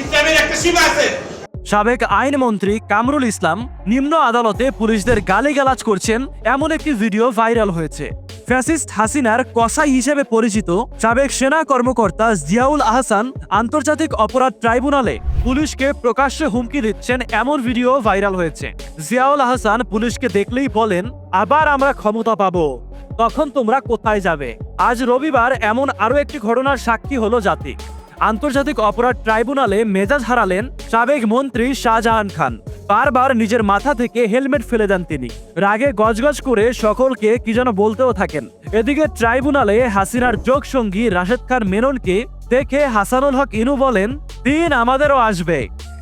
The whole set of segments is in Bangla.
ইসলামের একটা সীমা আছে। সাবেক আইনমন্ত্রী কামরুল ইসলাম নিম্ন আদালতে পুলিশদের গালিগালাজ করছেন এমন একটি ভিডিও ভাইরাল হয়েছে। ফ্যাসিস্ট হাসিনার কসাই হিসেবে পরিচিত সাবেক সেনা কর্মকর্তা জিয়াউল আহসান আন্তর্জাতিক অপরাধ ট্রাইব্যুনালে পুলিশকে প্রকাশ্যে হুমকি দিচ্ছেন এমন ভিডিও ভাইরাল হয়েছে। জিয়াউল আহসান পুলিশকে দেখলেই বলেন, আবার আমরা ক্ষমতা পাবো। তখন তোমরা কোথায় যাবে? আজ রবিবার এমন আরও একটি ঘটনার সাক্ষী হলো জাতি আন্তর্জাতিক অপরাধ ট্রাইব্যুনালে মেজাজ হারালেন সাবেক মন্ত্রী শাহজাহান খান। বারবার নিজের মাথা থেকে হেলমেট ফেলে দেন তিনি। রাগে গজগজ করে সকলকে কি যেন বলতেও থাকেন। এদিকে ট্রাইব্যুনালে হাসিনার যোগ সঙ্গী রাশেদ খান মেননকে দেখে হাসানুল হক ইনু বলেন, দিন আমাদেরও আসবে।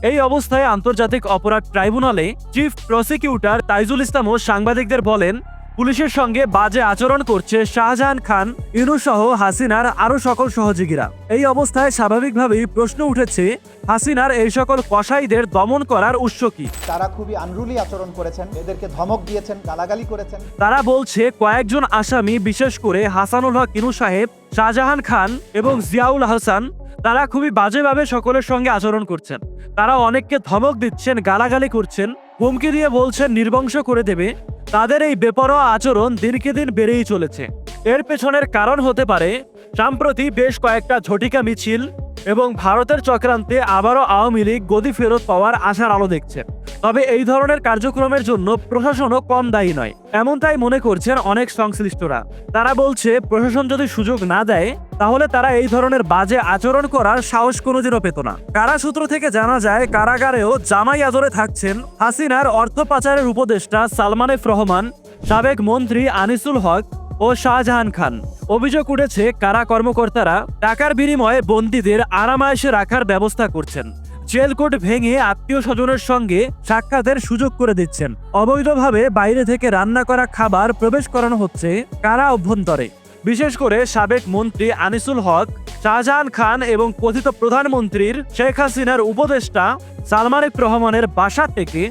এই অবস্থায় আন্তর্জাতিক অপরাধ ট্রাইব্যুনালে চিফ প্রসিকিউটর তাইজুল ইসলামও সাংবাদিকদের বলেন পুলিশের সঙ্গে বাজে আচরণ করছে শাহজাহান খান ইনু সহ হাসিনার আরও সকল সহযোগীরা। এই অবস্থায় স্বাভাবিকভাবেই প্রশ্ন উঠেছে হাসিনার এই সকল কসাইদের দমন করার উৎস কি? তারা খুবই আনরুলি আচরণ করেছেন এদেরকে ধমক দিয়েছেন গালাগালি করেছেন। তারা বলছে কয়েকজন আসামি বিশেষ করে হাসানুল হক ইনু সাহেব শাহজাহান খান এবং জিয়াউল হাসান তারা খুবই বাজেভাবে সকলের সঙ্গে আচরণ করছেন। তারা অনেককে ধমক দিচ্ছেন গালাগালি করছেন হুমকি দিয়ে বলছেন নির্বংশ করে দেবে। তাদের এই বেপরোয়া আচরণ দিনকে দিন বেড়েই চলেছে। এর পেছনের কারণ হতে পারে, সম্প্রতি বেশ কয়েকটা ঝটিকা মিছিল এবং ভারতের চক্রান্তে আবারও আওয়ামী লীগ গদি ফেরত পাওয়ার আশার আলো দেখছে। তবে এই ধরনের কার্যক্রমের জন্য প্রশাসনও কম দায়ী নয়। এমনটাই মনে করছেন অনেক সংশ্লিষ্টরা। তারা বলছে, প্রশাসন যদি সুযোগ না দেয়, তাহলে তারা এই ধরনের বাজে আচরণ করার সাহস কোনোদিনও পেত না। কারা সূত্র থেকে জানা যায়, কারাগারেও জামাই আদরে থাকছেন হাসিনার অর্থ পাচারের উপদেষ্টা সালমান এফ রহমান, সাবেক মন্ত্রী আনিসুল হক ও শাহজাহান খান। অভিযোগ উঠেছে, কারা কর্মকর্তারা টাকার বিনিময়ে বন্দীদের আরামায়েশে রাখার ব্যবস্থা করছেন। জেলকোট ভেঙে আত্মীয় স্বজনের সঙ্গে সাক্ষাতের সুযোগ করে দিচ্ছেন। অবৈধভাবে বাইরে থেকে রান্না করা খাবার প্রবেশ করানো হচ্ছে কারা অভ্যন্তরে। বিশেষ করে সাবেক মন্ত্রী আনিসুল হক, শাহজাহান খান এবং কথিত প্রধানমন্ত্রীর শেখ হাসিনার উপদেষ্টা সালমানিক রহমানের বাসা থেকে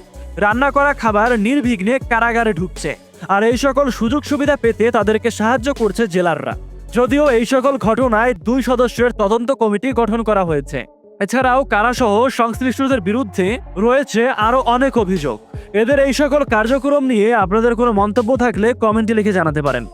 রান্না করা খাবার নির্বিঘ্নে কারাগারে ঢুকছে। আর এই সকল সুযোগ সুবিধা পেতে তাদেরকে সাহায্য করছে জেলাররা। যদিও এই সকল ঘটনায় দুই সদস্যের তদন্ত কমিটি গঠন করা হয়েছে। এছাড়াও কারাসহ সংশ্লিষ্টদের বিরুদ্ধে রয়েছে আরও অনেক অভিযোগ। এদের এই সকল কার্যক্রম নিয়ে আপনাদের কোনো মন্তব্য থাকলে কমেন্টে লিখে জানাতে পারেন।